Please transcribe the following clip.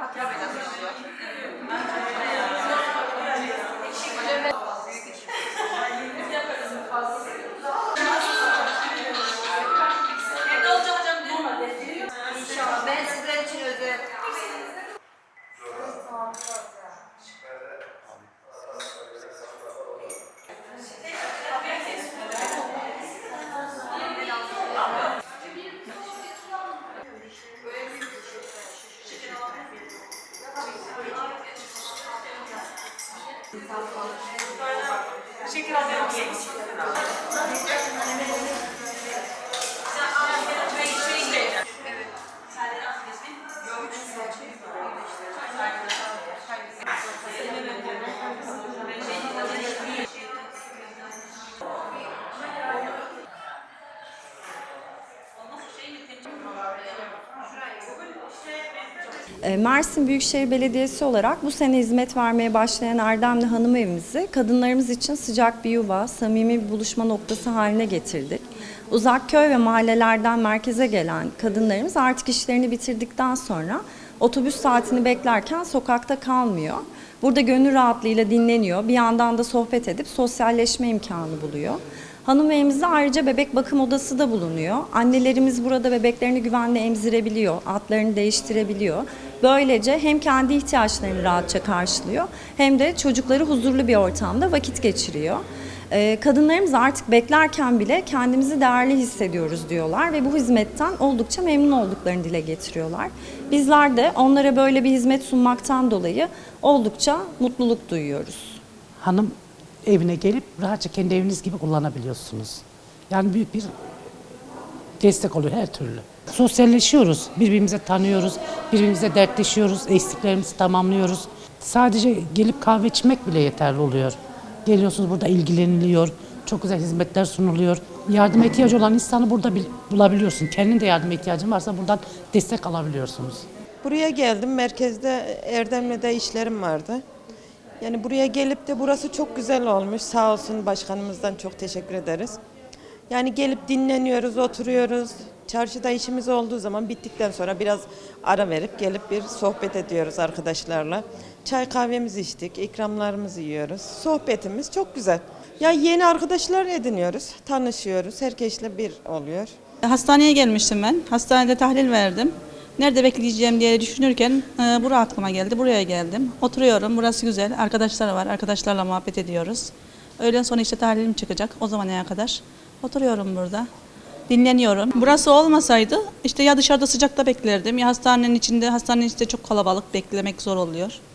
Através Şeker alıyorum. E, Mersin Büyükşehir Belediyesi olarak bu sene hizmet vermeye başlayan Erdemli Hanım Evimizi kadınlarımız için sıcak bir yuva, samimi bir buluşma noktası haline getirdik. Uzak köy ve mahallelerden merkeze gelen kadınlarımız artık işlerini bitirdikten sonra otobüs saatini beklerken sokakta kalmıyor. Burada gönül rahatlığıyla dinleniyor. Bir yandan da sohbet edip sosyalleşme imkanı buluyor. Hanım evimizde ayrıca bebek bakım odası da bulunuyor. Annelerimiz burada bebeklerini güvenle emzirebiliyor, atlarını değiştirebiliyor. Böylece hem kendi ihtiyaçlarını rahatça karşılıyor hem de çocukları huzurlu bir ortamda vakit geçiriyor. Ee, kadınlarımız artık beklerken bile kendimizi değerli hissediyoruz diyorlar ve bu hizmetten oldukça memnun olduklarını dile getiriyorlar. Bizler de onlara böyle bir hizmet sunmaktan dolayı oldukça mutluluk duyuyoruz. hanım evine gelip rahatça kendi eviniz gibi kullanabiliyorsunuz. Yani büyük bir destek oluyor her türlü. Sosyalleşiyoruz, birbirimize tanıyoruz, birbirimize dertleşiyoruz, eksiklerimizi tamamlıyoruz. Sadece gelip kahve içmek bile yeterli oluyor. Geliyorsunuz burada ilgileniliyor, çok güzel hizmetler sunuluyor. Yardıma ihtiyacı olan insanı burada bil- bulabiliyorsun. Kendin de yardıma ihtiyacın varsa buradan destek alabiliyorsunuz. Buraya geldim. Merkezde Erdemli'de işlerim vardı. Yani buraya gelip de burası çok güzel olmuş. Sağ olsun başkanımızdan çok teşekkür ederiz. Yani gelip dinleniyoruz, oturuyoruz. Çarşıda işimiz olduğu zaman bittikten sonra biraz ara verip gelip bir sohbet ediyoruz arkadaşlarla. Çay kahvemizi içtik, ikramlarımızı yiyoruz. Sohbetimiz çok güzel. Ya yeni arkadaşlar ediniyoruz, tanışıyoruz. Herkesle bir oluyor. Hastaneye gelmiştim ben. Hastanede tahlil verdim. Nerede bekleyeceğim diye düşünürken e, bura aklıma geldi. Buraya geldim. Oturuyorum. Burası güzel. Arkadaşlar var. Arkadaşlarla muhabbet ediyoruz. Öğlen sonra işte tahlilim çıkacak. O zamana kadar oturuyorum burada. Dinleniyorum. Burası olmasaydı işte ya dışarıda sıcakta beklerdim ya hastanenin içinde. Hastanenin içinde çok kalabalık beklemek zor oluyor.